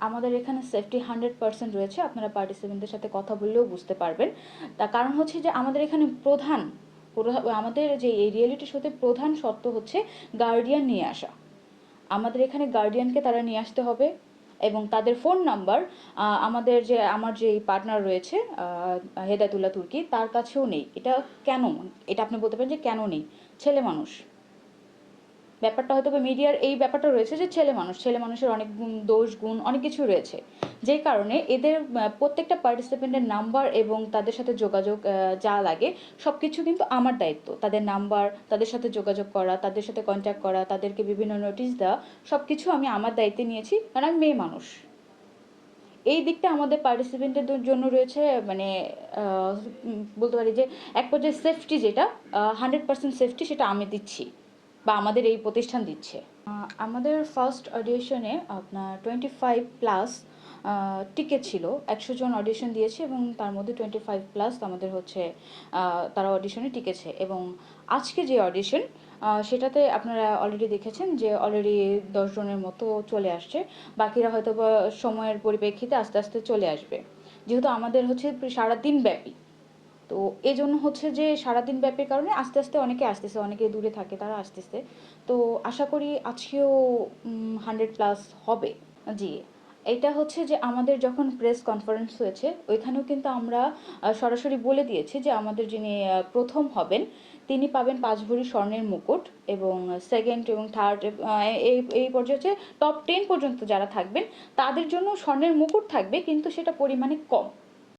আমাদের এখানে safety hundred percent রয়েছে। আপনারা পার্টিসিপেন্টদের সাথে কথা বললেও বুঝতে পারবেন। তার কারণ হচ্ছে যে আমাদের এখানে প্রধান, প্রধা- আমাদের যে এই রিয়েলিটি শোতে প্রধান শর্ত হচ্ছে গার্ডিয়ান নিয়ে আসা। আমাদের এখানে গার্ডিয়ানকে তারা নিয়ে আসতে হবে এবং তাদের ফোন নাম্বার আমাদের যে, আমার যে পার্টনার রয়েছে হেদায়তুল্লাহ তুর্কি, তার কাছেও নেই। এটা কেন? এটা আপনি বলতে পারেন যে কেন নেই? ছেলে মানুষ। ব্যাপারটা হয়তো বা মিডিয়ার এই ব্যাপারটা রয়েছে যে ছেলে মানুষ, ছেলে মানুষের অনেক দোষ, গুণ, অনেক কিছু রয়েছে। যেই কারণে এদের প্রত্যেকটা পার্টিসিপেন্টের নাম্বার এবং তাদের সাথে যোগাযোগ যা লাগে সব কিছু কিন্তু আমার দায়িত্ব। তাদের নাম্বার তাদের সাথে যোগাযোগ করা, তাদের সাথে কন্ট্যাক্ট করা, তাদেরকে বিভিন্ন নোটিশ দেওয়া সব কিছু আমি আমার দায়িত্বে নিয়েছি কারণ আমি মেয়ে মানুষ। এই দিকটা আমাদের পার্টিসিপেন্টের জন্য রয়েছে মানে বলতে পারি যে, এক পর্যায়ে সেফটি যেটা হান্ড্রেড পার্সেন্ট সেফটি সেটা আমি দিচ্ছি। বা আমাদের এই প্রতিষ্ঠান দিচ্ছে? আমাদের ফার্স্ট অডিশনে আপনার টোয়েন্টি ফাইভ প্লাস টিকিট ছিল। একশো জন অডিশন দিয়েছে এবং তার মধ্যে টোয়েন্টি ফাইভ প্লাস আমাদের হচ্ছে তারা অডিশনে টিকেছে এবং আজকে যে অডিশন সেটাতে আপনারা অলরেডি দেখেছেন যে অলরেডি দশজনের মতো চলে আসছে। বাকিরা হয়তো সময়ের পরিপ্রেক্ষিতে আস্তে আস্তে চলে আসবে। যেহেতু আমাদের হচ্ছে সারাদিন ব্যাপী। তো এই জন্য হচ্ছে যে সারাদিন ব্যাপের কারণে আস্তে আস্তে অনেকে আসতেছে, অনেকে দূরে থাকে, তারা আসতেছে। তো আশা করি আজকেও হান্ড্রেড প্লাস হবে। জি, এটা হচ্ছে যে আমাদের যখন প্রেস কনফারেন্স হয়েছে, ওইখানেও কিন্তু আমরা সরাসরি বলে দিয়েছি যে আমাদের যিনি প্রথম হবেন, তিনি পাবেন পাঁচ ভরি স্বর্ণের মুকুট এবং সেকেন্ড এবং থার্ড এই এই পর্যায়ে হচ্ছে টপ টেন পর্যন্ত যারা থাকবেন, তাদের জন্য স্বর্ণের মুকুট থাকবে, কিন্তু সেটা পরিমাণে কম।